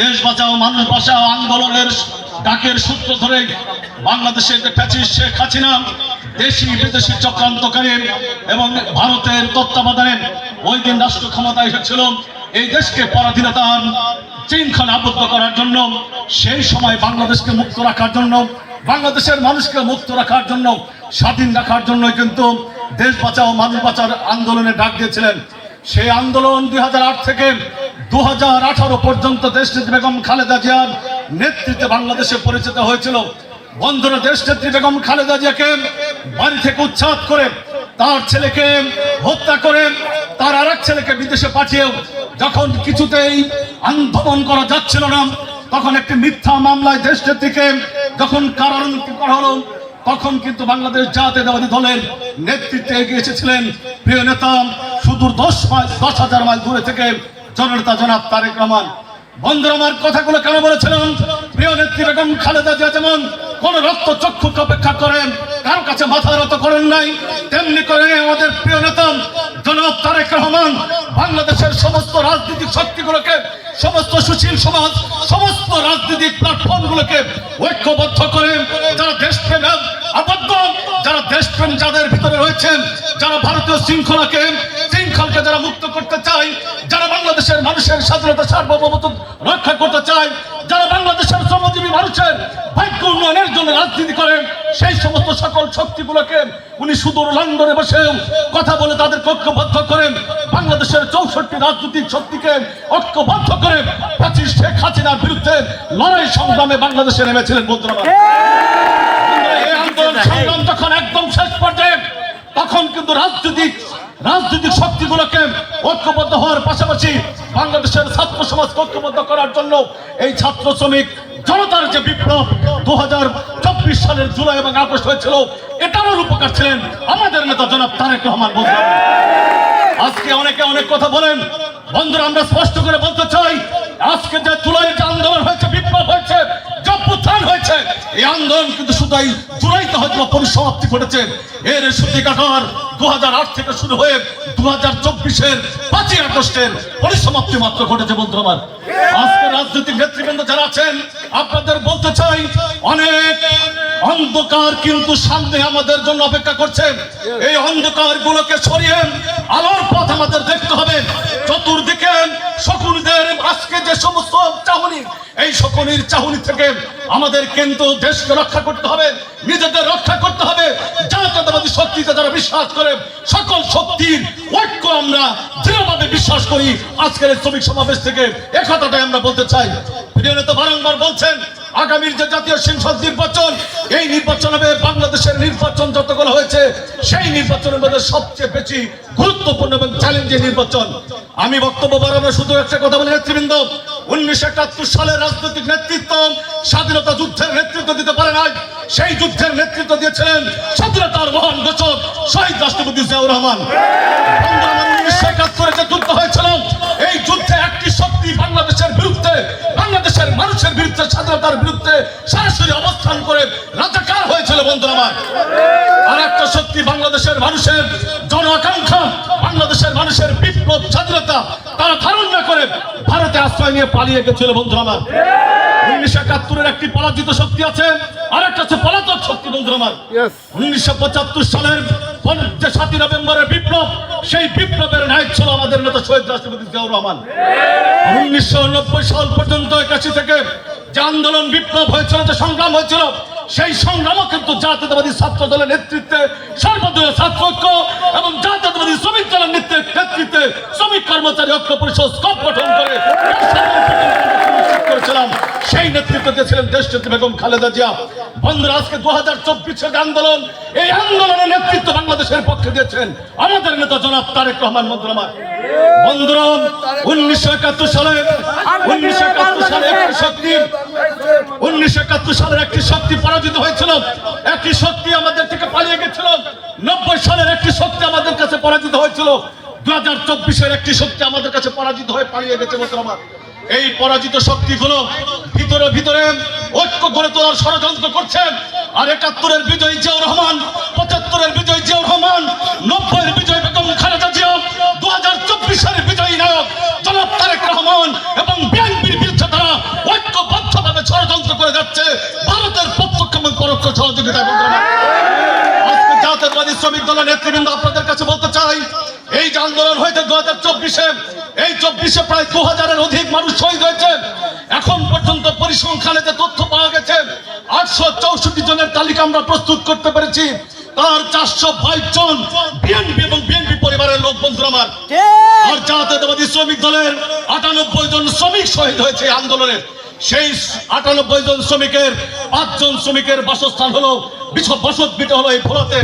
দেশ বাঁচাও, মানুষ বাঁচাও, আন্দোলনের ডাকের সূত্র ধরে বাংলাদেশের যে শেখ হাসিনা, দেশি বিদেশি চক্রান্তকারী এবং ভারতের তত্ত্বাবধানে ওই দিন রাষ্ট্র ক্ষমতায় এসেছিল। এই দেশকে পরাধীনতার শৃঙ্খলা আবদ্ধ করার জন্য, সেই সময় বাংলাদেশকে মুক্ত রাখার জন্য, বাংলাদেশের মানুষকে মুক্ত রাখার জন্য, স্বাধীন রাখার জন্য কিন্তু দেশ বাঁচাও, মানুষ বাঁচার আন্দোলনে ডাক দিয়েছিলেন। সেই আন্দোলন দুই হাজার আট থেকে দু হাজার আঠারো পর্যন্ত দেশনেত্রী বেগম খালেদা জিয়ার নেতৃত্বে বাংলাদেশে পরিচিত হয়েছিল। বন্ধুরা, দেশনেত্রী বেগম খালেদা জিয়াকে বাড়ি থেকে উচ্ছেদ করে তার ছেলেকে হত্যা করে তার আর ছেলেকে বিদেশে পাঠিয়েও যখন কিছুতেই আন্দোলন করা যাচ্ছিল না, তখন একটি মিথ্যা মামলায় দেশনেত্রীকে যখন কারারুদ্ধ করা হলো, তখন কিন্তু বাংলাদেশ জাতীয়তাবাদী দলের নেতৃত্বে এগিয়ে এসেছিলেন। প্রিয় নেতা সুদূর দশ মাইল দশ হাজার মাইল দূরে থেকে জননেতা জনাব তারেক রহমান বন্ধুরা আমার কথাগুলো কেন বলেছিলাম প্রিয় নেত্রী বেগম খালেদা জিয়া যেমন কোন রক্ত চক্ষু অপেক্ষা করেন, কারও কাছে মাথা রত করেন নাই, তেমনি করে আমাদের প্রিয় নেতা জনাব তারেক রহমান, বাংলাদেশের সমস্ত রাজনৈতিক শক্তিগুলোকে, সমস্ত সুশীল সমাজ, সমস্ত রাজনৈতিক প্ল্যাটফর্মগুলোকে ঐক্যবদ্ধ করে যারা দেশপ্রেম আবদ্ধ, যারা দেশপ্রেম যাদের ভিতরে রয়েছেন, যারা ভারতীয় শৃঙ্খলাকে, শৃঙ্খলকে যারা মুক্ত করতে মানুষের স্বাধীনতা সার্বভৌমত্ব রক্ষা করতে চায় যারা বাংলাদেশের শ্রমজীবী মানুষের ভাগ্য উন্নয়নের জন্য রাজনীতি করেন, সেই সমস্ত সকল শক্তিগুলোকে উনি সুদূর লন্ডনে বসে কথা বলে তাদের ঐক্যবদ্ধ করেন। বাংলাদেশের চৌষট্টি রাজনৈতিক শক্তিকে ঐক্যবদ্ধ করে পঁচিশ শেখ হাসিনার বিরুদ্ধে লড়াই সংগ্রামে বাংলাদেশে নেমেছিলেন বন্ধুরা সংগ্রাম যখন একদম শেষ পর্যায়ে, তখন কিন্তু রাজনৈতিক রাজনৈতিক শক্তিগুলোকে ঐক্যবদ্ধ হওয়ার পাশাপাশি বাংলাদেশের ছাত্র সমাজ ঐক্যবদ্ধ করার জন্য এই ছাত্র শ্রমিক জনতার যে বিপ্লব দু সালের জুলাই এবং আগস্ট হয়েছিল, এটারও উপকার ছিলেন আমাদের নেতা জনাব তারেক রহমান বন্ধুরা। আজকে অনেকে অনেক কথা বলেন। বন্ধুরা, আমরা স্পষ্ট করে বলতে চাই, আজকে যে জুলাই যে আন্দোলন হয়েছে, বিপ্লব হয়েছে এই আন্দোলন কিন্তু শুধুই জুলাইতে হয়তো পরিসমাপ্তি ঘটেছে। এর সূতিকাটার দুহাজার আট থেকে শুরু হয়ে দু হাজার চব্বিশের পাঁচই আগস্টের পরিসমাপ্তি মাত্র ঘটেছে বন্ধু আমার। আজকে রাজনৈতিক নেতৃবৃন্দ যারা আছেন, আপনাদের বলতে চাই, অনেক অন্ধকার কিন্তু সামনে আমাদের জন্য অপেক্ষা করছে। এই অন্ধকার গুলোকে সরিয়ে আলোর পথ আমাদের দেখতে হবে। চতুর্দিকে শকুনিদের আজকে যে সমস্ত চাহনি, এই শকুনির চাহনি থেকে আমাদের কিন্তু দেশকে রক্ষা করতে হবে, নিজেদের রক্ষা করতে হবে। জাতীয়তাবাদী শক্তিতে যারা বিশ্বাস করে, সকল শক্তির ঐক্য আমরা দৃঢ়ভাবে বিশ্বাস করি। আজকের শ্রমিক সমাবেশ থেকে একথাটাই আমরা বলতে চাই। প্রিয় নেতা বারংবার বলছেন আগামীর যে জাতীয় সংসদ নির্বাচন, এই নির্বাচন হবে বাংলাদেশের নির্বাচন যতগুলো হয়েছে, সেই নির্বাচনের মধ্যে সবচেয়ে বেশি গুরুত্বপূর্ণ এবং চ্যালেঞ্জিং নির্বাচন। আমি বক্তব্য বাড়াবো শুধু একটা কথা বলে, নেতৃবৃন্দ, উনিশশো একাত্তর সালের রাজনৈতিক নেতৃত্ব স্বাধীনতা যুদ্ধের নেতৃত্ব দিতে পারে নাই। সেই যুদ্ধের নেতৃত্ব দিয়েছিলেন স্বাধীনতার মহান ঘোষক শহীদ রাষ্ট্রপতি জিয়াউর রহমান। মানুষের বিরুদ্ধে, স্বাধীনতার বিরুদ্ধে সরাসরি অবস্থান করে রাজাকার হয়েছিল বন্ধু আমার। আর একটা সত্যি, বাংলাদেশের মানুষের জন আকাঙ্ক্ষা, বাংলাদেশের মানুষের বিপ্লব, স্বাধীনতা, তারা ধারণ না করে ভারতে আশ্রয় নিয়ে পালিয়ে গেছিল বন্ধু আমার। উনিশশো একাত্তরের একটি পরাজিত শক্তি আছে। আর একটা পলাতক শক্তি আমার। উনিশশো পঁচাত্তর সালের যে সাতই নভেম্বরের বিপ্লব সেই বিপ্লবের নায়ক ছিল আমাদের নেতা শহীদ রাষ্ট্রপতি জিয়াউর রহমান। উনিশশো নব্বই সাল পর্যন্ত একাশি থেকে যে আন্দোলন বিপ্লব হয়েছিল যে সংগ্রাম হয়েছিল সেই সংগ্রামও কিন্তু জাতীয়তাবাদী ছাত্র দলের নেতৃত্বে সর্বদলীয় ছাত্র ঐক্য এবং জাতীয়তাবাদী শ্রমিক দলের নেতৃত্বে- শ্রমিক কর্মচারী ঐক্য পরিষদ স্কপ গঠন করে করেছিলাম। সেই নেতৃত্ব দিয়েছিলেন দেশ নেত্রী বেগম খালেদা জিয়া। বন্ধুরা, আজকে দু হাজার চব্বিশের আন্দোলন, এই আন্দোলনের নেতৃত্ব বাংলাদেশের পক্ষে দিয়েছেন আমাদের নেতা জনাব তারেক রহমান বন্ধুরা বন্ধুরা, উনিশশো একাত্তর সালে, উনিশশো একাত্তর সালে একটি শক্তি, উনিশশো একাত্তর সালের একটি শক্তি পরাজিত হয়েছিল। একটি শক্তি আমাদের থেকে পালিয়ে গেছিল। নব্বই সালের একটি শক্তি আমাদের কাছে পরাজিত হয়েছিল। দু হাজার চব্বিশের একটি শক্তি আমাদের কাছে পরাজিত হয়ে পালিয়ে গেছে মুসলমান এই পরাজিত শক্তিগুলো ভিতরে ভিতরে ঐক্য গড়ে তোলার ষড়যন্ত্র করছেন আর একাত্তরের বিজয় জিয়াউর রহমান, পঁচাত্তরের বিজয় জিয়াউর রহমান, নব্বইয়ের বিজয় বেগম খালেদা জিয়া দু হাজার চব্বিশ সালের বিজয়ী নায়ক জনাব তারেক রহমান এবং বিএনপির বিরুদ্ধে তারা করে যাচ্ছে ভারতের প্রত্যক্ষ এবং পরোক্ষ আমার। আজকে জাতীয়তাবাদী শ্রমিক দলের নেতৃবৃন্দ আপনাদের এই যে আন্দোলন হয়েছে দু হাজার চব্বিশে এই চব্বিশে প্রায় দু হাজারের অধিক মানুষ শহীদ হয়েছে। এখন পর্যন্ত পরিসংখ্যানে যে তথ্য পাওয়া গেছে আটশো চৌষট্টি জনের তালিকা আমরা প্রস্তুত করতে পেরেছি। তার চারশো বাইশ জন বিএনপি এবং বিএনপি পরিবারের লোক বন্ধুরা আমার। আর জাতীয়তাবাদী শ্রমিক দলের আটানব্বই জন শ্রমিক শহীদ হয়েছে আন্দোলনে সেই আটানব্বই জন শ্রমিকের পাঁচজন শ্রমিকের বাসস্থান হলো বিশ- বসত বিটা হলো এই ভোলাতে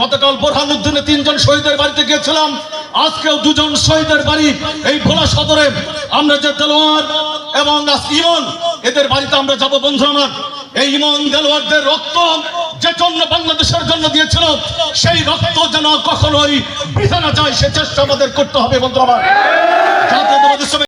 গতকাল বোরহানুদ্দিনে তিনজন শহীদের বাড়িতে গিয়েছিলাম। আজকেও দুজন শহীদের বাড়ি এই ভোলা সদরে। আমরা যে দেলোয়ার এবং ইমন, এদের বাড়িতে আমরা যাব বন্ধু আমার। এই ইমন দেলোয়ারদের রক্ত যে জন্য বাংলাদেশের জন্য দিয়েছিল, সেই রক্ত যেন কখনোই বৃথা না যায়, সে চেষ্টা আমাদের করতে হবে বন্ধু আমার।